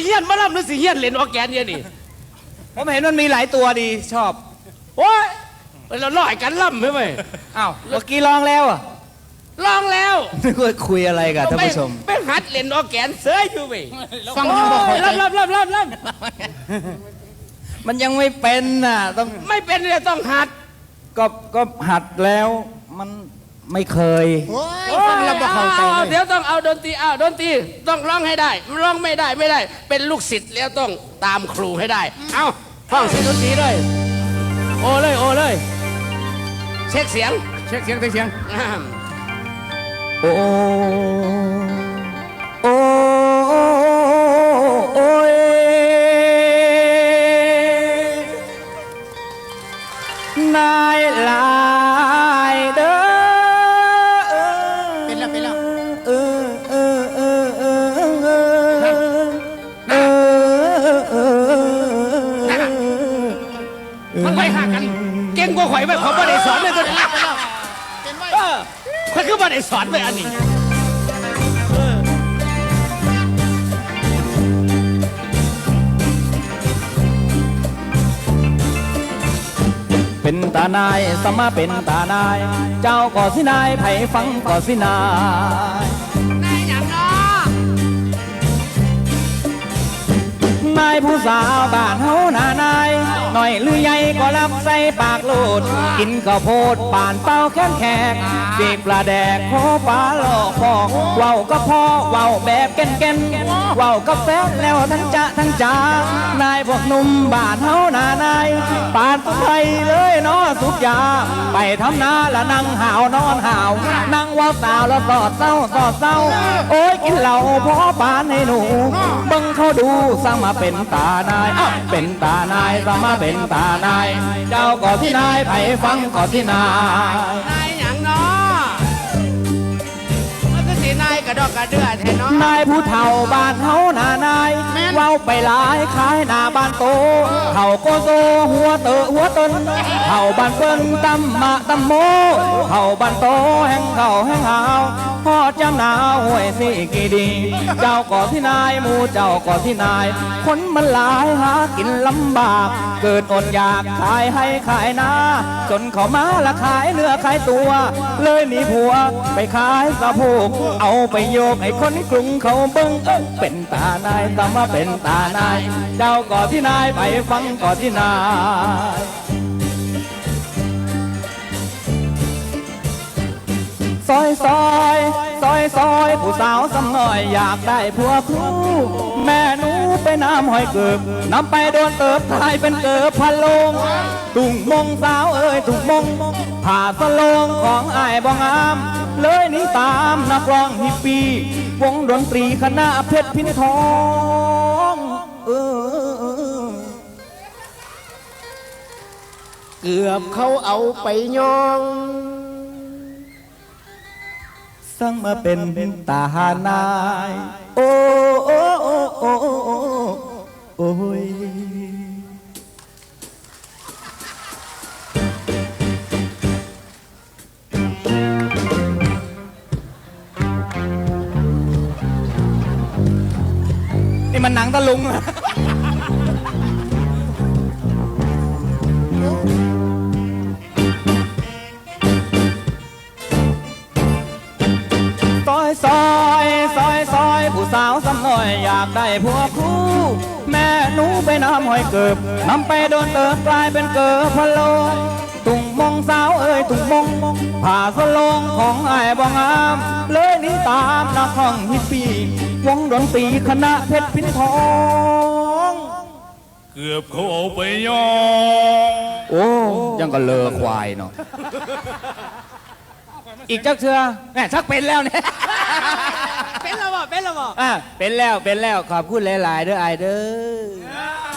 สิเฮียนมาล่ำหรือสิเฮียนเล่นออกแกนเนี่ยนี่ผมเห็นมันมีหลายตัวดีชอบ โอ้ยเราล่อยกันล่ำใช่ไหมอ้าวเมื่อกี้ลองแล้วอะลองแล้วนึกว่าคุยอะไรกับท่านผู้ชมไปหัดเล่นออกแกนเสยอยู่ไปฟังยังบอกโอ้เข้ายใจล่ำล่ำล่ำล่ำมันยังไม่เป็นน่ะต้องไม่เป็นเลยต้องหัด ก็ก็หัดแล้วมัน ไม่เคย โอ้ยฟังแล้วบอกเข้าใจเอาเลเดี๋ยยวต้องเอาดนตรีเอาดนตรีต้องร้องให้ได้ร้องไม่ได้ไม่ได้ เป็นลูกศิษย์แล้วต้องตามครูให้ได้ เอาห้องเสียงดนตรีเลยโอเลยโอเลยเช็คเสียงเช็คเสียงเช็คเสียงอ่าโอ้โอ้โอ้ยนายหลา ก่งกว่าข่อยไปเขาไม่ได้สอนเลยตัวนี้เป็นไว้เออข่อยคือไม่ได้สอนไปอันนี้เป็นตานายสมาเป็นตานาย เจ้าก่อสินายไผฟังก่อสินายนายอย่างนาะนายผู้สาวบ้านเฮาหน้านาย หน่อยหรือใหญ่ก็รับใส่ปากโลด กินข้าวโพดป่านเป้าแค้นแขกเปีกปลาแดกโคปลาหลอกพอกเว้าก็พอเว้าแบบแก่นแก่นเว้าก็แฟนแล้วทั้งจะทั้งจานายพวกหนุ่มบ้านเฮานานายปานสุไทยเลยเนาะสุกยา ไปทำนาละนั่งหาวนอนหาวนั่งว่าสาวแล้วสอดเศร้าสอดเศร้า โอ้ยกินเหล้าพอปานให้หนูเบิ่งเขาดูสร้างมาเป็นตานายเป็นตานายสร้างมาเป็นตานาย เจ้าก็ที่นายไผฟังก็ที่นาย นก็สีนายกระดอกกระเดือแท้เนาะนายผู้เฒ่าบ้านเฮาหน้านายเว้าไปหลายขายหน้าบ้านโตเฒ่าโกโซหัวเตอะหัวตนเฒ่าบ้านเปิ้นตำมะตำโมเฒ่าบ้านโตแห่งเขาแห่งหาวพอดจำหนาวห้วยสิกี่ดี เจ้าก่อที่นายหมูเจ้าก่อที่นาย คนมันหลายหากินลำบาก เกิดอดอยากขายให้ขายนาจนเขามาละขายเนื้อขายตัว เลยหนีผัวไปขายสะโพกเอาไปโยกให้คนกรุงเขาเบิ้งเอ้ยเป็นตานายตามาเป็นตานาย เจ้าก่อที่นายไปฟังก่อที่นายซอยซอยซอยซอยผู้สาวสำน้อยอยากได้ผัวครูแม่หนูไปน้ำหอยเกิบนำไปโดนเติบทายเป็นเกิบพันลงตุ่งมงสาวเอ้ยตุ่งมงผ่าสลงของอายบ่งาม เลยหนี่ตามนักร้องฮิปปี้วงดนตรีคณะเพชรพินทองเออเกือบเขาเอาไปยองสร้างมาเป็นตาหานาย โอ้โอ้โอ้โอ้โอ้โอ้ย มันหนังตะลุง ซอยซอยซอยซอยผู้สาวสำน้อยอยากได้ผัวคู่ แม่หนูไปน้ำหอยเกิบนำไปโดนเติบกลายเป็นเกิบพะโลงตุ่งมองสาวเอ้ยตุ่งมองผ่าสลงของไอ้ายบ่งาม เลยหนี่ตามนักห้องฮิปปี้ วงดนตรีคณะเพชรพินทอง เกือบเขาเอาไปยองโอ้ยังก็เลอควายเนาะอีกจักเชือแหม่ชักเป็นแล้วเนี่ยเป็นแล้วบ่เป็นแล้วบ่อะเป็นแล้วเป็นแล้วขอบคุณหลาย ๆ เด้อไอายเด้อ